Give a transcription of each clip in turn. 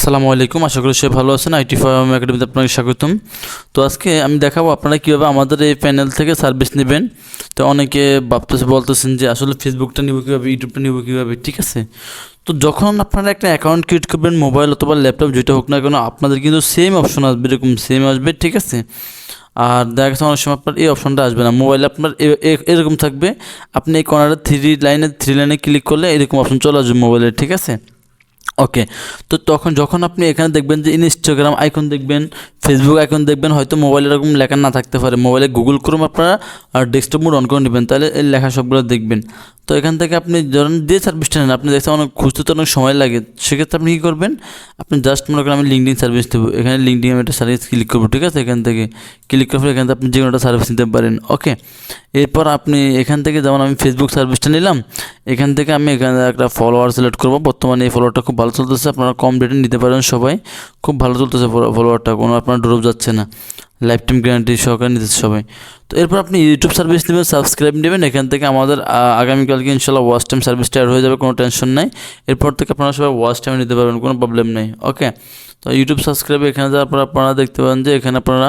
আসসালামু আলাইকুম, আশা করি সে ভালো আছেন। আইটি ফার্ম একাডেমিতে আপনাকে স্বাগতম। তো আজকে আমি দেখাবো আপনারা কীভাবে আমাদের এই প্যানেল থেকে সার্ভিস নেবেন। তো অনেকে ভাবতেছে, বলতেছেন যে আসলে ফেসবুকটা নিব কীভাবে ইউটিউবটা নিব কীভাবে, ঠিক আছে? তো যখন আপনারা একটা অ্যাকাউন্ট ক্রিয়েট করবেন মোবাইল অথবা ল্যাপটপ যেটা হোক না কেন, আপনাদের কিন্তু সেম অপশন আসবে, এরকম সেম আসবে, ঠিক আছে? আর দেখা গেছে অনেক সময় আপনার এই অপশনটা আসবে না। মোবাইলে আপনার এরকম থাকবে। আপনি এই কর্নারে থ্রি লাইনে থ্রি লাইনে ক্লিক করলে এরকম অপশন চলে আসবে মোবাইলে ঠিক আছে? ওকে তো তখন যখন আপনি এখানে দেখবেন যে ইনস্টাগ্রাম আইকন দেখবেন ফেসবুক আইকন দেখবেন, হয়তো মোবাইলে এরকম লেখা না থাকতে পারে। মোবাইলে গুগল ক্রোম আপনারা ডেস্কটপ মোড অন করে নেবেন, তাহলে এই লেখা সবগুলো দেখবেন। তো এখান থেকে আপনি ধরেন যে সার্ভিসটা নেন, আপনি দেখতে অনেক খুঁজতে তো অনেক সময় লাগে। সেক্ষেত্রে আপনি কী করবেন, আপনি জাস্ট মনে করেন আমি লিঙ্কডিন সার্ভিস দেবো। এখানে লিঙ্কডিন আমি একটা সার্ভিস ক্লিক করব, ঠিক আছে? এখান থেকে ক্লিক করার পর এখান থেকে আপনি যে কোনো একটা সার্ভিস নিতে পারেন ওকে এরপর আপনি এখান থেকে যেমন আমি ফেসবুক সার্ভিসটা নিলাম, এখান থেকে আমি এখানে একটা ফলোয়ার সিলেক্ট করব। বর্তমানে এই ফলোয়ারটা খুব ভালো চলতেছে, আপনারা কম রেটে নিতে পারেন সবাই। খুব ভালো চলতেছে ফলোয়ারটা কোনো আপনার ড্রপ যাচ্ছে না। লাইফ টাইম গ্যারান্টি সহকারে নিতেছে সবাই। তো এরপর আপনি ইউটিউব সার্ভিস নেবেন সাবস্ক্রাইব নেবেন, এখান থেকে আমাদের আগামীকালকে ইনশাল্লাহ ওয়াচ টাইম সার্ভিসটা অ্যাড হয়ে যাবে, কোনো টেনশন নাই। এরপর থেকে আপনারা সবাই ওয়াচ টাইম নিতে পারবেন, কোনো প্রবলেম নেই ওকে তো ইউটিউব সাবস্ক্রাইব এখানে যাওয়ার পর আপনারা দেখতে পাবেন যে এখানে আপনারা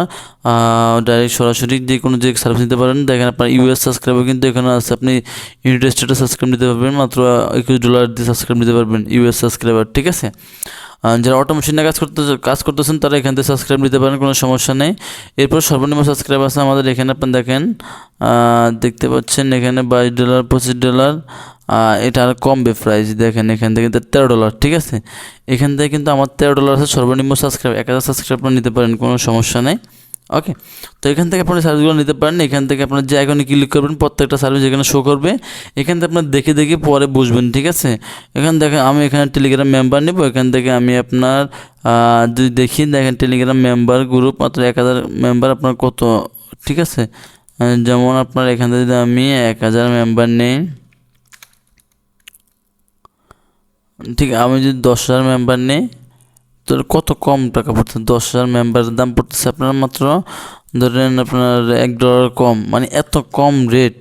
ডাইরেক্ট সরাসরি যে কোনো যে সার্ভিস নিতে পারেন, দেখেন আপনার ইউএস সাবস্ক্রাইবার কিন্তু এখানে আছে। আপনি ইউনাইটেড স্টেটে সাবস্ক্রাইব নিতে পারবেন, মাত্র, একুশ ডলার দিয়ে সাবস্ক্রাইব নিতে পারবেন ইউএস সাবস্ক্রাইবার ঠিক আছে? যারা অটোমেশনে কাজ করতে কাজ করতেছেন, তারা এখান থেকে সাবস্ক্রাইব নিতে পারেন, কোনো সমস্যা নেই। এরপর সর্বনিম্ন সাবস্ক্রাইব আছে আমাদের এখানে, আপনি দেখেন দেখতে পাচ্ছেন এখানে বাইশ ডলার পঁচিশ ডলার এটা আর কম বে প্রাইস দেখেন এখান থেকে তেরো ডলার ঠিক আছে? এখান থেকে কিন্তু আমার তেরো ডলার আছে, সর্বনিম্ন সাবস্ক্রাইব এক হাজার সাবস্ক্রাইব নিতে পারেন, কোনো সমস্যা নেই। ওকে তো এখান থেকে আপনি সার্ভিসগুলো নিতে পারেন। এখান থেকে আপনার যে আইকনে ক্লিক করবেন, প্রত্যেকটা সার্ভিস এখানে শো করবে, এখান থেকে আপনার দেখে দেখে পরে বুঝবেন, ঠিক আছে? এখান থেকে আমি এখানে টেলিগ্রাম মেম্বার নেব। এখান থেকে আমি আপনার যদি দেখি, দেখেন টেলিগ্রাম মেম্বার গ্রুপ মাত্র এক হাজার মেম্বার আপনার কত, ঠিক আছে? যেমন আপনার এখান থেকে যদি আমি এক হাজার মেম্বার নেই, ঠিক, আমি যদি দশ হাজার মেম্বার নেই তো কত কম টাকা পড়তে দশ হাজার মেম্বারের দাম পড়তেছে আপনার মাত্র, ধরেন আপনার এক ডলার কম মানে এত কম রেট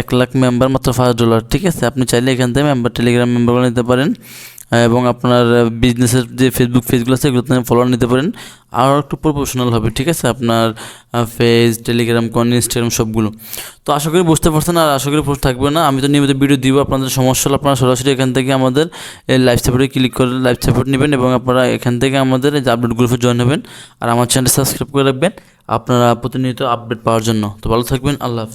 এক লাখ মেম্বার মাত্র পাঁচ ডলার ঠিক আছে? আপনি চাইলে এখান থেকে মেম্বার টেলিগ্রাম মেম্বার নিতে পারেন। এবং আপনার বিজনেসের যে ফেসবুক পেজগুলো আছে, এগুলোতে ফলোয়ার নিতে পারেন। আরও একটু প্রফেশনাল হবে, ঠিক আছে? আপনার ফেস টেলিগ্রাম কোন ইনস্টাগ্রাম সবগুলো। তো আশা করি বুঝতে পারছেন, আর আশা করি পোস্ট থাকবে না। আমি তো নিয়মিত ভিডিও দিব, আপনাদের সমস্যা হলে আপনারা সরাসরি এখান থেকে আমাদের লাইভ সাপোর্টে ক্লিক করে লাইভ সাপোর্ট নেবেন এবং আপনারা এখান থেকে আমাদের যে আপডেট গ্রুপে জয়েন হবেন। আর আমার চ্যানেল সাবস্ক্রাইব করে রাখবেন, আপনারা প্রতিনিয়ত আপডেট পাওয়ার জন্য। তো ভালো থাকবেন, আল্লাহ হাফেজ।